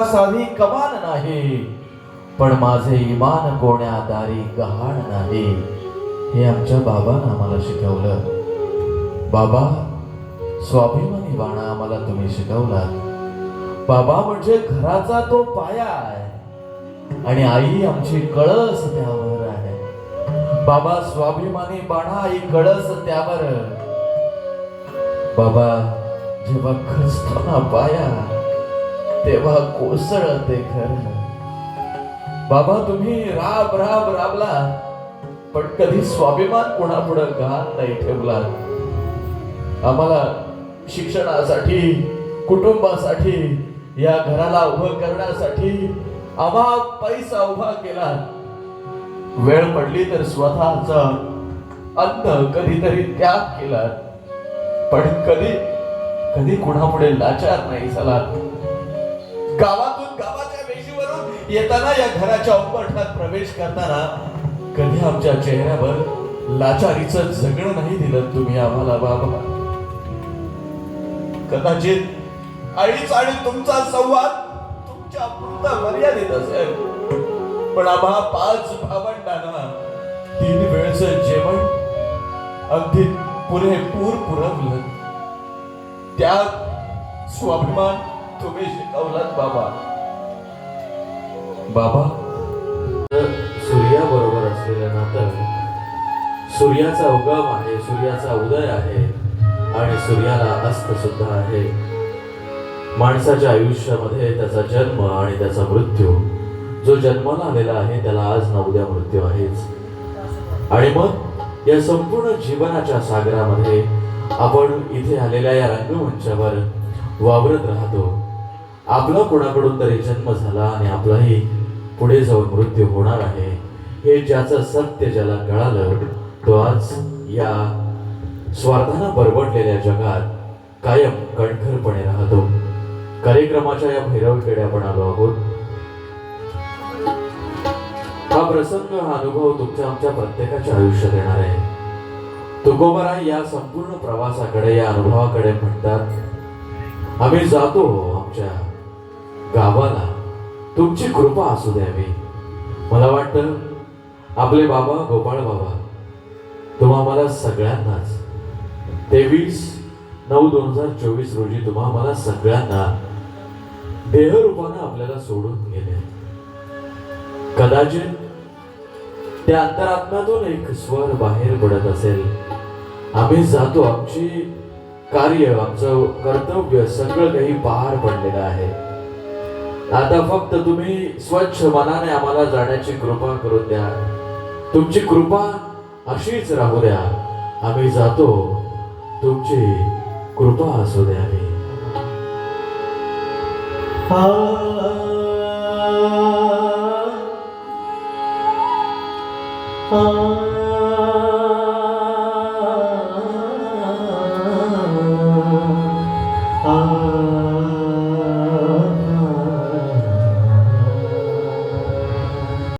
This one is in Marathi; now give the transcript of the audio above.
साधी कमान नाही पण माझे इमान कोण्या दारी गहाण नाही. हे आमच्या बाबानं आम्हाला शिकवलं. बाबा स्वाभिमानी बाणा आम्हाला तुम्ही शिकवला बाबा म्हणजे घराचा तो पाया आहे आणि आई आमची कळस त्यावर आहे. बाबा स्वाभिमानी बाणा आई कळस त्यावर. बाबा जेव्हा खचतो पाया तेव्हा कोसळते घर बाबा तुम्ही राब राब राबला. पण कधी स्वाभिमान कोणापुढं घात नाही ठेवला. आम्हाला शिक्षणासाठी कुटुंबासाठी या घराला उभं करण्यासाठी आम्हा पैसा उभा केला. वेळ पडली तर स्वतःचा अन्न कधीतरी त्याग केला. पण कधी कधी कुणापुढे लाचार नाही झाला. गावातून गावाच्या वेशीवरून येताना या घराच्या उंबरठ्यात प्रवेश करताना कधी आमच्या चेहऱ्यावर लाचारीचं जगणं नाही दिलं तुम्ही आम्हाला बाबा? कदाचित आईच आणि तुमचा संवाद तुमच्या पुरता मर्यादित असेल. पण आम्हा पाच भावंडांना तीन वेळचं जेवण अगदी पुरेपूर पुरवलं. त्यात स्वाभिमान तुम्ही शिकवलात बाबा. बाबा? सूर्याबरोबर असलेलं नातं सूर्याचा उगम आहे सूर्याचा उदय आहे आणि सूर्याला अस्त सुद्धा आहे. माणसाच्या आयुष्यामध्ये त्याचा जन्म आणि त्याचा मृत्यू जो जन्माला आलेला आहे त्याला आज ना उद्या मृत्यू आहेच. आणि मग या संपूर्ण जीवनाच्या सागरामध्ये आपण इथे आलेल्या या रंगमंचावर वावरत राहतो. आपला कोणाकडून तरी जन्म झाला आणि आपलाही पुढे जाऊन मृत्यू होणार आहे हे ज्याचं सत्य ज्याला कळालं तो आज या स्वार्थानं बरबडलेल्या जगात कायम कणखरपणे राहतो. कार्यक्रमाच्या या भैरवकडे आपण आलो आहोत. हा प्रसंग हा अनुभव तुमच्या आमच्या प्रत्येकाच्या आयुष्यात येणार आहे. तुकोबाराय या संपूर्ण प्रवासाकडे या अनुभवाकडे म्हणतात आम्ही जातो आमच्या गावाला तुमची कृपा असू द्यावी मला वाटतं आपले बाबा गोपाळ बाबा तुम्हा मला सगळ्यांनाच. तेवीस नऊ दोन हजार चोवीस रोजी तुम्हा मला सगळ्यांना देहरूपानं आपल्याला सोडून गेले. कदाचित त्या अंतरात्म्यातून एक स्वर बाहेर पडत असेल. आम्ही जातो आमची कार्य आमचं कर्तव्य सगळं काही पार पडलेलं आहे. आता फक्त तुम्ही स्वच्छ मनाने आम्हाला जाण्याची कृपा करून द्या. तुमची कृपा अशीच राहू द्या. आम्ही जातो. तुमची कृपा असू द्या. आम्ही.